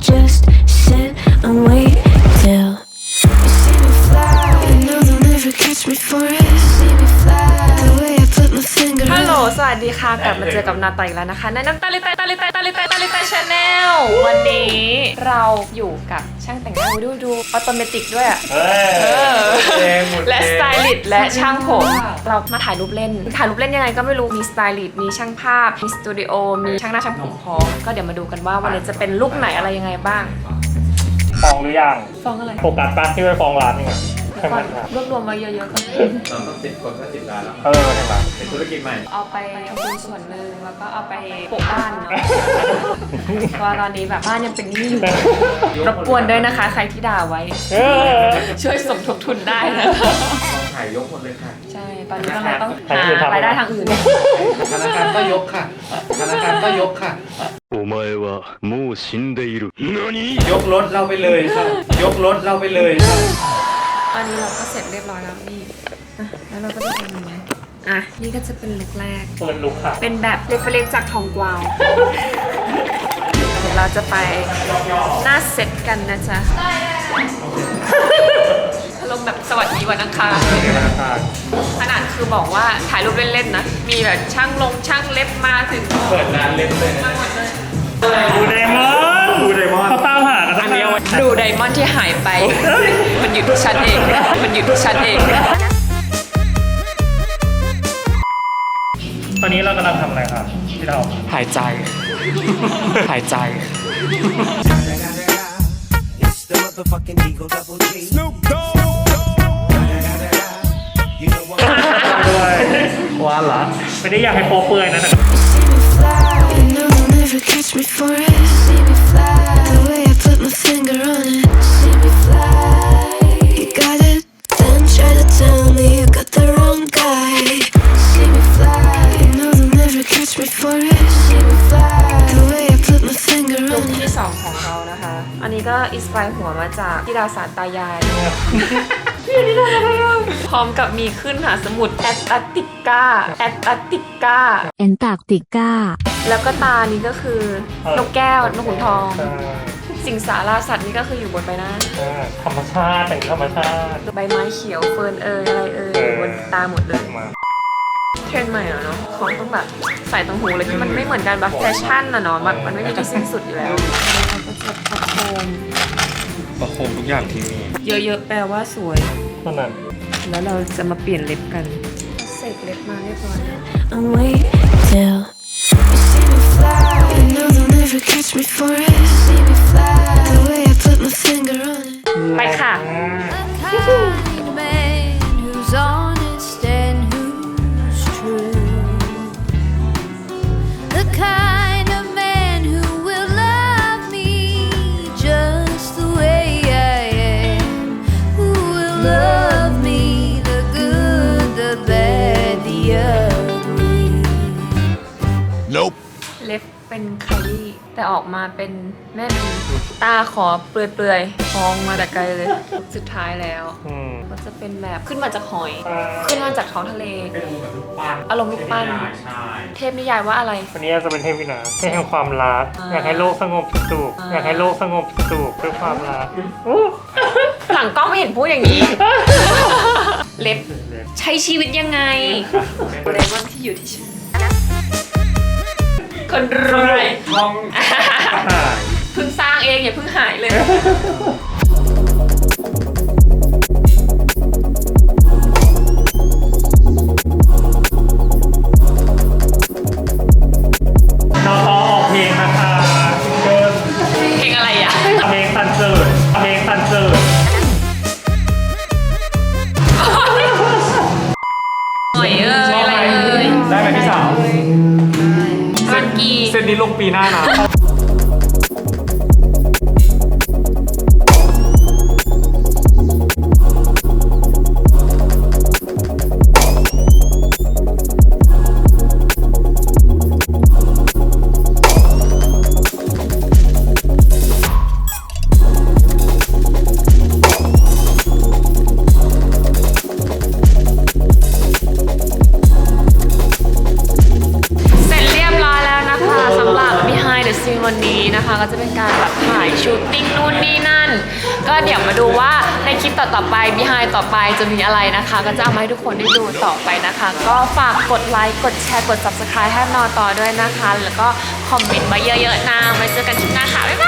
just sit and wait till you see me fly. You know they'll never catch me for it. See me fly. The way I put my finger ฮัลโหล on สวัสดีค่ะ กลับมาเจอกับนาตาอีกแล้วนะคะในน้ำตาลิตาตาลิตาตาลิตาตาลิตาชาแนลวันนี้เราอยู่กับช่างแต่งหน้าดูดูออโตเมติกด้วยอะ เฮ้ยเออเองหมดและเองสไตลิ สต์และช่างผม เรามาถ่ายรูปเล่น ถ่ายรูปเล่นยังไงก็ไม่รู้ มีสไตลิสต์ มีช่างภาพ มีสตูดิโอ มีช่างหน้าช่างผมพร้อม ก็เดี๋ยวมาดูกันว่าวันนี้จะเป็นลุคไหนอะไรยังไงบ้าง ฟ้องหรือยังฟ้องอะไรโฟกัสปะที่ไปฟ้องร้านนี่ไงใช่ไหมก่อนครับรวบรวมมาเยอะๆก่อนเราต้องติดคนก็ติดร้านแล้วเออใช่ไหมเป็นธุรกิจใหม่ เอาไปทำบุญส่วนหนึ่งแล้วก็เอาไปปลูกบ้านเนาะเพราะว่าตอนนี้แบบบ้านยังเป็นหนี้อยู่รบกวนด้วยนะคะ ใครที่ด่าไว้ เออ ช่วยสมทบทุนได้นะต้องถ่ายยกหมดเลยค่ะ ใช่ ตอนนี้ก็เลยต้อง ทางอื่น หา ทำอะไร รายได้ทางอื่น ธนาคารก็ยกค่ะ ธนาคารก็ยกค่ะ お前はもう死んでいる。何 ยกรถเราไปเลยค่ะ ยกรถเราไปเลยค่ะ ตอนนี้เราก็เสร็จเรียบร้อยแล้วนี่อ่ะแล้วเราก็จะทำยังไงอ่ะ นี่ก็จะเป็นลุคแรก เปิดลุกค่ะ เป็นแบบเรฟเฟรนจากทองกวาว เดี๋ยวเราจะไปหน้าเซตกันนะจ๊ะอาร มณ์แบบสวัสดีวันอังคารธนาคารขนาดคือบอกว่าถ่ายรูปเล่นๆนะ มีแบบช่างลงช่างเล็บมาถึงเปิดร้านเล็บเลยมาหมดเลยบูไดมอนด์บูไดมอนด์เขาตามหากันอันนี้เอาไว้ดูไดมอนด์ที่หายไป มันอยู่ที่ฉันเอง มันอยู่ที่ฉันเอง ตอนนี้เรากำลังทำอะไรครับที่เราหายใจ หายใจ It's the motherfucking Eagle Double G. Snoop Dogg. You know what? ด้วยว้าละไม่ได้อยากให้โป๊เปื่อยนะแต่ see me fly. You know they'll never catch me for it. See me fly. The way I put my finger on it. See me fly. ที่สองของเรานะคะ อันนี้ก็อินสปายหัวมาจากที่ดาสารตายายพร้อมกับมีขึ้นหาสมุดแอตแลนติกาแอตแลนติกาแอนตาร์กติกาแล้วก็ตานี้ก็คือนกแก้วนกขุนทองเออสิงสาราสัตว์นี่ก็คืออยู่บนใบหน้าเออธรรมชาติแต่งธรรมชาติ ใบไม้เขียวเฟิร์นเอยอะไรเอยเออบนตาหมดเลยมา เทรนด์ใหม่อะเนาะเขาต้องแบบใส่ตรงหูเลยที่มันไม่เหมือนกันแบบแฟชั่นอะเนาะมันมันไม่มีที่สิ้นสุดอยู่แล้วเราก็จะประโคมประโคมทุกอย่างที่มีเยอะๆแปลว่าสวย เท่านั้น แล้วเราจะมาเปลี่ยนเล็บกันเสร็จเล็บมาเรียบร้อยแล้ว and wait till you see me fly. You know they'll never catch me for it. เล็บเป็นไคลี่ แต่ออกมาเป็นแม่บีตาขอเปลือยๆฟองมาแต่ไกลเลย สุดท้ายแล้ว อืมก็จะเป็นแบบขึ้นมาจากหอยอ่าขึ้นมาจากท้องทะเลอารมณ์รูปปั้นเทพนิยายว่าอะไร วันนี้จะเป็นเทพวินาเทพแห่งความรัก อ่าอยากให้โลกสงบสุข อ่า อยากให้โลกสงบสุขด้วยความรักอู้หลังกล้องไม่เห็นพูดอย่างนี้ เล็บ ใช้ชีวิตยังไงโดเรมอนที่อยู่ที่ฉัน คนรวยทองอ่าเพิ่งสร้างเองอย่าเพิ่งหายเลย งปีหน้านะ ถ่ายชูตติ้งนู่นนี่นั่น ก็เดี๋ยวมาดูว่าในคลิปต่อๆไปมีไฮต่อไปจะมีอะไรนะคะ ก็จะเอามาให้ทุกคนได้ดูต่อไปนะคะ ก็ฝากกดไลค์กดแชร์กด subscribe ให้นอต่อด้วยนะคะ แล้วก็คอมเมนต์มาเยอะๆนะไว้เจอกันคลิปหน้าค่ะบ๊ายบาย